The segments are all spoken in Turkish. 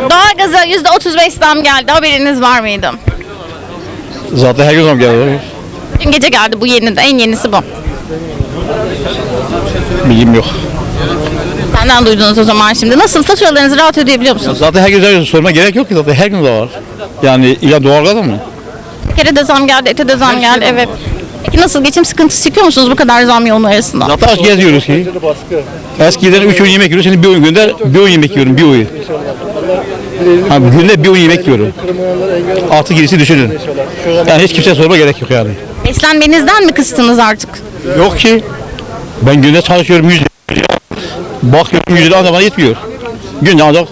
Doğalgaza %35 zam geldi. Haberiniz var mıydı? Zaten her gün zam geliyor. Dün gece geldi bu yeni, en yenisi bu. Bilgim yok. Senden duydunuz o zaman şimdi. Nasıl faturalarınızı rahat ödeyebiliyor musunuz? Zaten her gün her gün sorma gerek yok ki zaten her gün de var. Yani illa doğalgaz mı? Bir kere de zam geldi, ete de zam geldi. Evet. Peki nasıl geçim sıkıntısı çekiyor musunuz bu kadar zam yoğunluğu arasında? Zaten aç geziyoruz ki. Eskiden 3 öğün yemek yiyoruz. Şimdi bir öğün günde bir öğün yemek yiyorum. Bir öğün. Ha, günde bir öğün yemek yiyorum. Altı gerisi düşünün. Yani hiç kimseye sorma gerek yok yani. Beslenmenizden mi kıstınız artık? Yok ki. Ben günde çalışıyorum 100 lira. Bakıyorum 100 lira adama yetmiyor. Günde ancak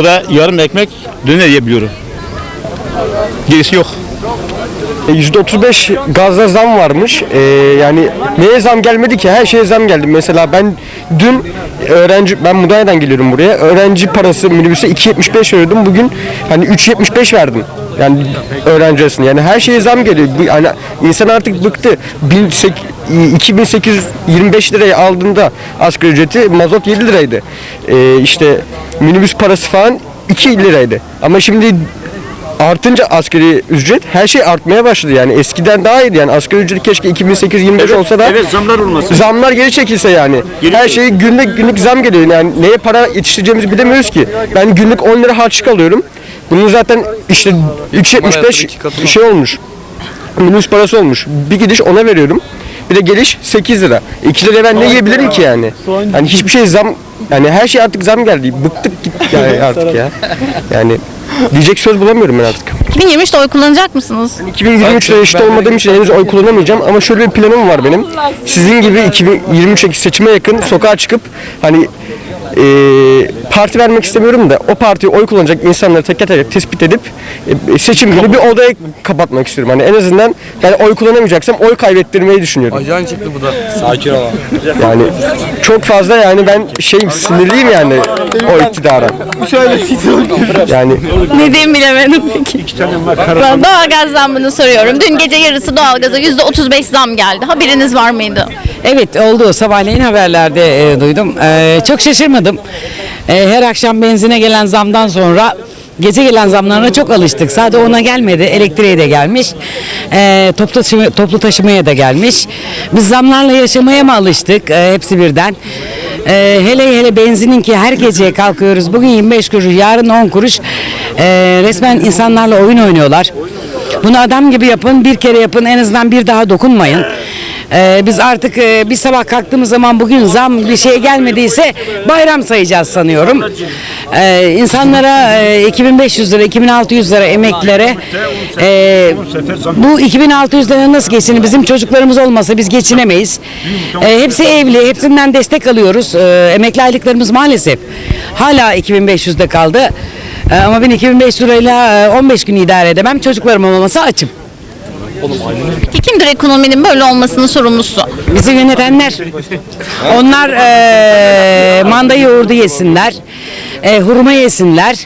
o da yarım ekmek döner yiyebiliyorum. Gerisi yok. %35 gazda zam varmış. Ee, yani neye zam gelmedi ki? Her şeye zam geldi. Mesela ben dün öğrenci ben Mudanya'dan geliyorum buraya. Öğrenci parası minibüse 2.75 veriyordum. Bugün hani 3.75 verdim. Yani öğrenci arasında. Yani her şeye zam geliyor. Bu, yani insan artık bıktı. 1800 2825 liraya aldığında asgari ücreti mazot 7 liraydı. Ee, işte minibüs parası falan 2 liraydı. Ama şimdi artınca asgari ücret her şey artmaya başladı. Yani eskiden daha iyiydi. Yani asgari ücret keşke 2825 olsa da Evet zamlar olmasın. zamlar geri çekilse yani. Her şey günlük günlük zam geliyor. Yani neye para yetiştireceğimizi bilemiyoruz ki. Ben günlük 10 lira harçlık alıyorum. Bunun zaten işte 3.75 şey olmuş. Minibüs parası olmuş. Bir gidiş ona veriyorum. Bir de geliş 8 lira. 2 liraya ben ne yiyebilirim ki yani? Yani hiçbir şey zam yani her şey artık zam geldi. Bıktık gittik yani artık ya. Yani diyecek söz bulamıyorum ben artık 2023'te oy kullanacak mısınız? 2023'te eşit olmadığım için henüz oy kullanamayacağım ama şöyle bir planım var benim. Sizin gibi 2023 seçime yakın sokağa çıkıp hani eee, parti vermek istemiyorum da o partiye oy kullanacak insanları teker teker tespit edip e, seçim günü bir odaya kapatmak istiyorum. Hani en azından ben oy kullanamayacaksam oy kaybettirmeyi düşünüyorum. Ajan çıktı bu da. Sakin ol. Yani çok fazla yani ben şey sinirliyim yani o iktidara. Yani Ne diyeyim bilemedim peki. Ben doğalgaz zammını soruyorum. Dün gece yarısı doğalgaza %35 zam geldi. Haberiniz var mıydı? Evet oldu. Sabahleyin haberlerde e, duydum. E, çok şaşırmadım. E, her akşam benzine gelen zamdan sonra gece gelen zamlarına çok alıştık. Sadece ona gelmedi. Elektriğe de gelmiş. E, toplu, taşıma, toplu taşımaya da gelmiş. Biz zamlarla yaşamaya mı alıştık? E, hepsi birden. E, hele hele benzinin ki her gece kalkıyoruz. Bugün 25 kuruş, yarın 10 kuruş. E, resmen insanlarla oyun oynuyorlar. Bunu adam gibi yapın, bir kere yapın, en azından bir daha dokunmayın. Ee, biz artık e, bir sabah kalktığımız zaman bugün zam bir şey gelmediyse bayram sayacağız sanıyorum. Ee, insanlara e, 2500 lira, 2600 lira emeklilere e, bu 2600 lira nasıl geçsin? Bizim çocuklarımız olmasa biz geçinemeyiz. E, hepsi evli, hepsinden destek alıyoruz. E, emekli aylıklarımız maalesef hala 2500'de kaldı. E, ama ben 2500 lirayla e, 15 gün idare edemem. Çocuklarım olmasa açım. Peki kimdir ekonominin böyle olmasının sorumlusu? Bizi yönetenler. Onlar eee manda yoğurdu yesinler. eee, hurma yesinler.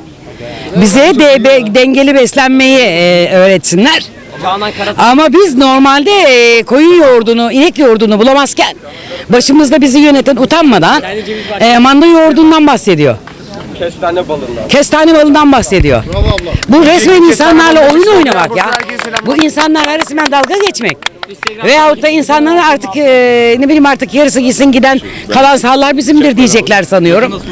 Bize de be- dengeli beslenmeyi eee, öğretsinler. Ama biz normalde eee, koyun yoğurdunu, inek yoğurdunu bulamazken başımızda bizi yöneten utanmadan eee, manda yoğurdundan bahsediyor. Kestane balından bahsediyor. Bu resmen insanlarla oyun oynamak ya. Bu insanlarla resmen dalga geçmek. Veyahut da insanlara artık e, ne bileyim artık yarısı gitsin giden kalan sahalar bizimdir diyecekler sanıyorum.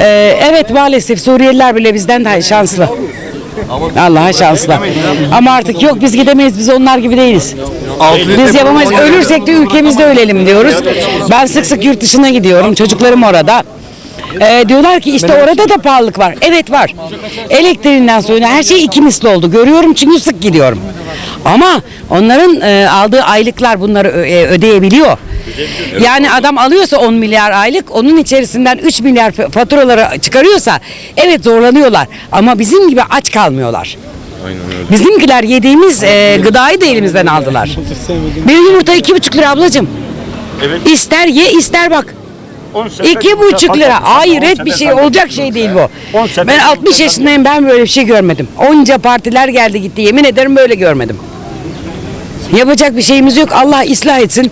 E, evet maalesef Suriyeliler bile bizden daha şanslı. Allah'a şanslı. Ama artık yok biz gidemeyiz biz onlar gibi değiliz. Biz yapamayız. Ölürsek de ülkemizde ölelim diyoruz. Ben sık sık yurt dışına gidiyorum. Çocuklarım orada. Ee, diyorlar ki işte orada da pahalılık var. Evet var. Elektriğinden suyuna her şey iki misli oldu. Görüyorum çünkü sık gidiyorum. Ama onların e, aldığı aylıklar bunları ö- e, ödeyebiliyor. Yani adam alıyorsa 10 milyar aylık onun içerisinden 3 milyar fa- faturaları çıkarıyorsa evet zorlanıyorlar. Ama bizim gibi aç kalmıyorlar. Bizimkiler yediğimiz e, gıdayı da elimizden aldılar. Bir yumurta iki buçuk lira ablacığım. İster ye ister bak. İki buçuk lira. Hayret bir şey olacak şey değil bu. Ben 60 yaşındayım ben böyle bir şey görmedim. Onca partiler geldi gitti yemin ederim böyle görmedim. Yapacak bir şeyimiz yok. Allah ıslah etsin.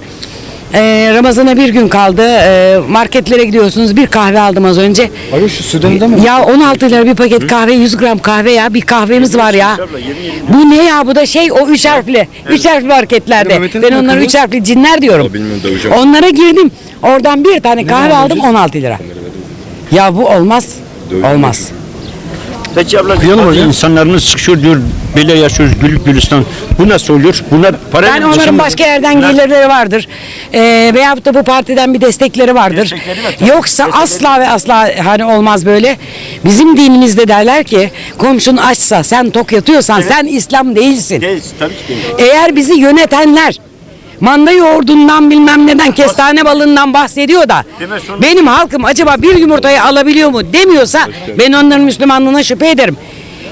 Ee, Ramazan'a bir gün kaldı. Ee, marketlere gidiyorsunuz. Bir kahve aldım az önce. Abi şu Sudan'da mı? Ya 16 lira bir paket kahve 100 gram kahve ya bir kahvemiz var ya. Bu ne ya bu da şey o üç harfli. Üç harfli marketlerde. Mehmet'in Ben onlara takımı. üç harfli cinler diyorum. Onlara girdim. Oradan bir tane kahve aldım 16 lira. Ya bu olmaz. Olmaz. Peki abla Kıyalım hocam. insanlarımız sıkışıyor diyor. Böyle yaşıyoruz güllük gülistan. Bu nasıl oluyor? Bunlar para Yani onların başka yerden gelirleri vardır. Ee, veyahut da bu partiden bir destekleri vardır. Yoksa asla ve asla hani olmaz böyle. Bizim dinimizde derler ki komşun açsa sen tok yatıyorsan sen İslam değilsin. Değil, tabii ki değil. Eğer bizi yönetenler manda yoğurdundan bilmem neden kestane balından bahsediyor da benim halkım acaba bir yumurtayı alabiliyor mu demiyorsa ben onların Müslümanlığına şüphe ederim.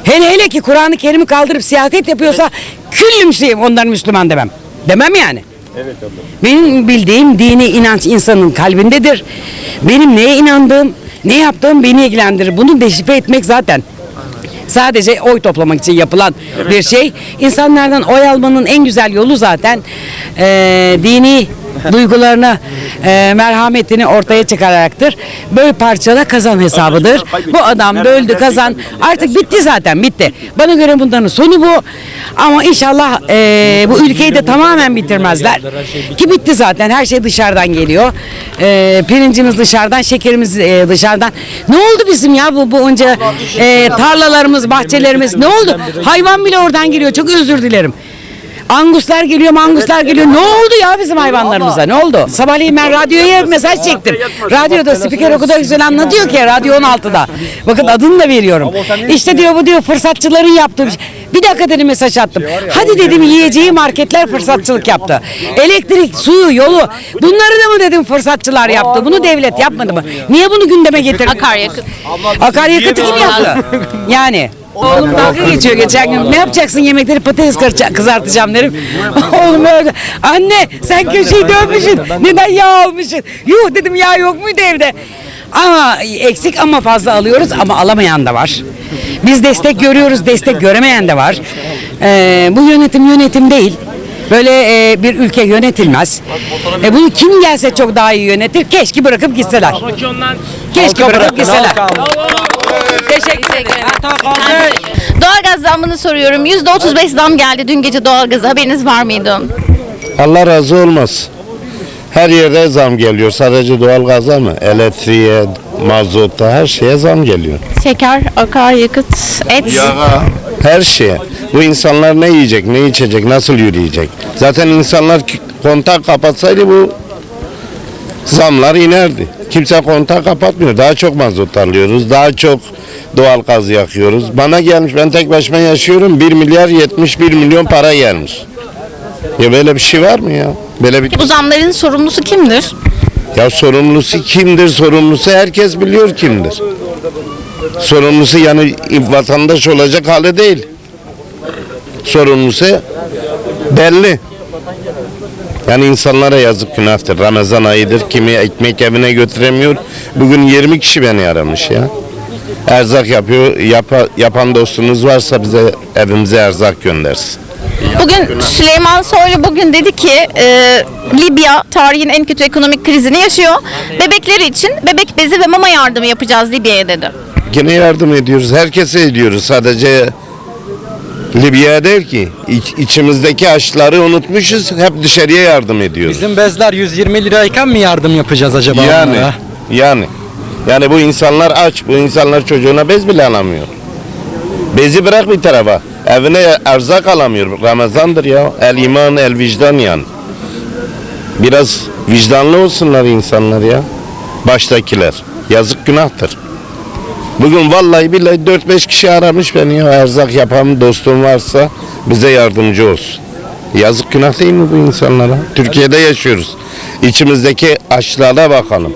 Hele hele ki Kur'an-ı Kerim'i kaldırıp siyaset yapıyorsa küllüm şeyim onların Müslüman demem. Demem yani. Benim bildiğim dini inanç insanın kalbindedir. Benim neye inandığım, ne yaptığım beni ilgilendirir. Bunu deşifre etmek zaten sadece oy toplamak için yapılan bir şey. İnsanlardan oy almanın en güzel yolu zaten eee, dini duygularını, eee, merhametini ortaya çıkaracaktır. Böyle parçala kazan hesabıdır. Bu adam böldü kazan. Artık bitti zaten bitti. Bana göre bunların sonu bu. Ama inşallah eee, bu ülkeyi de tamamen bitirmezler. Ki bitti zaten. Her şey dışarıdan geliyor. Eee, pirincimiz dışarıdan, şekerimiz eee, dışarıdan. Ne oldu bizim ya bu, bu onca eee, tarlalarımız, bahçelerimiz ne oldu? Hayvan bile oradan geliyor. Çok özür dilerim. Anguslar geliyor, manguslar geliyor. Ne oldu ya bizim hayvanlarımıza? Ne oldu? Sabahleyin ben radyoya mesaj çektim. Radyoda spiker o kadar güzel anlatıyor ki radyo 16'da. Bakın adını da veriyorum. İşte diyor bu diyor fırsatçıların yaptığı bir şey. Bir dakika dedim mesaj attım. Hadi dedim yiyeceği marketler fırsatçılık yaptı. Elektrik, suyu, yolu. Bunları da mı dedim fırsatçılar yaptı? Bunu devlet yapmadı mı? Niye bunu gündeme getirdi? Akaryakıt. Akaryakıtı kim yaptı? Yani. Oğlum dalga geçiyor geçen gün. Ne yapacaksın yemekleri patates kızartacağım derim. Oğlum öyle. Anne sen köşeyi dönmüşsün. Neden yağ almışsın? Yuh dedim yağ yok muydu evde? Ama eksik ama fazla alıyoruz ama alamayan da var. Biz destek görüyoruz, destek göremeyen de var. Ee, bu yönetim yönetim değil. Böyle e, bir ülke yönetilmez. E, bunu kim gelse çok daha iyi yönetir. Keşke bırakıp gitseler. Keşke bırakıp gitseler. Teşekkür ederim. Doğalgaz zammını soruyorum. %35 zam geldi dün gece doğalgaza. Haberiniz var mıydı? Allah razı olmaz. Her yerde zam geliyor. Sadece doğalgaza mı? Elektriğe, mazota, her şeye zam geliyor. Şeker, akaryakıt, et. Her şeye. Bu insanlar ne yiyecek, ne içecek, nasıl yürüyecek? Zaten insanlar kontak kapatsaydı bu zamlar inerdi. Kimse kontak kapatmıyor. Daha çok mazot alıyoruz. Daha çok doğalgaz yakıyoruz. Bana gelmiş ben tek başıma yaşıyorum. 1 milyar 71 milyon para gelmiş. Ya böyle bir şey var mı ya? Böyle bir bu zamların sorumlusu kimdir? Ya sorumlusu kimdir? Sorumlusu herkes biliyor kimdir. Sorumlusu yani vatandaş olacak hali değil. Sorumlusu belli. Yani insanlara yazık günahtır. Ramazan ayıdır. Kimi ekmek evine götüremiyor. Bugün 20 kişi beni aramış ya. Erzak yapıyor. Yapa- yapan dostunuz varsa bize evimize erzak göndersin. Bugün Süleyman Soylu bugün dedi ki e, Libya tarihin en kötü ekonomik krizini yaşıyor. Bebekleri için bebek bezi ve mama yardımı yapacağız Libya'ya dedi. Yine yardım ediyoruz. Herkese ediyoruz. Sadece Libya'ya değil ki. İç, içimizdeki aşıları unutmuşuz. Hep dışarıya yardım ediyoruz. Bizim bezler 120 lirayken mi yardım yapacağız acaba yani, onlara? yani. Yani bu insanlar aç. Bu insanlar çocuğuna bez bile alamıyor. Bezi bırak bir tarafa. Evine erzak alamıyor. Ramazandır ya. El iman, el vicdan yani. Biraz vicdanlı olsunlar insanlar ya. Baştakiler. Yazık günahtır. Bugün vallahi billahi 4-5 kişi aramış beni ya. Erzak yapan dostum varsa bize yardımcı olsun. Yazık günah değil mi bu insanlara? Türkiye'de yaşıyoruz. İçimizdeki açlara bakalım.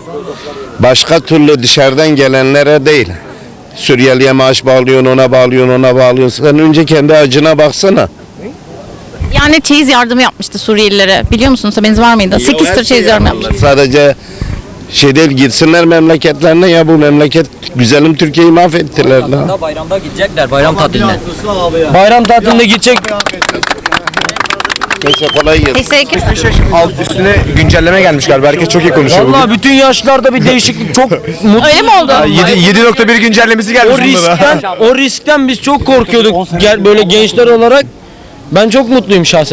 Başka türlü dışarıdan gelenlere değil. Suriyeliye maaş bağlıyorsun, ona bağlıyorsun, ona bağlıyorsun. Sen önce kendi acına baksana. Yani çeyiz yardımı yapmıştı Suriyelilere. Biliyor musunuz haberiniz var mıydı? 8 tır çeyiz yardımı yapmıştı. Sadece şey değil gitsinler memleketlerine ya bu memleket güzelim Türkiye'yi mahvettiler lan. Bayramda gidecekler bayram tatiline. Bayram tatilinde gidecek. Neyse kolay gelsin. Teşekkür Alt üstüne güncelleme gelmiş galiba. Herkes çok iyi konuşuyor Vallahi bütün yaşlarda bir değişiklik çok mutlu. Öyle mi oldu? 7.1 güncellemesi gelmiş O riskten, o riskten biz çok korkuyorduk. Gel böyle gençler olarak ben çok mutluyum şahsen.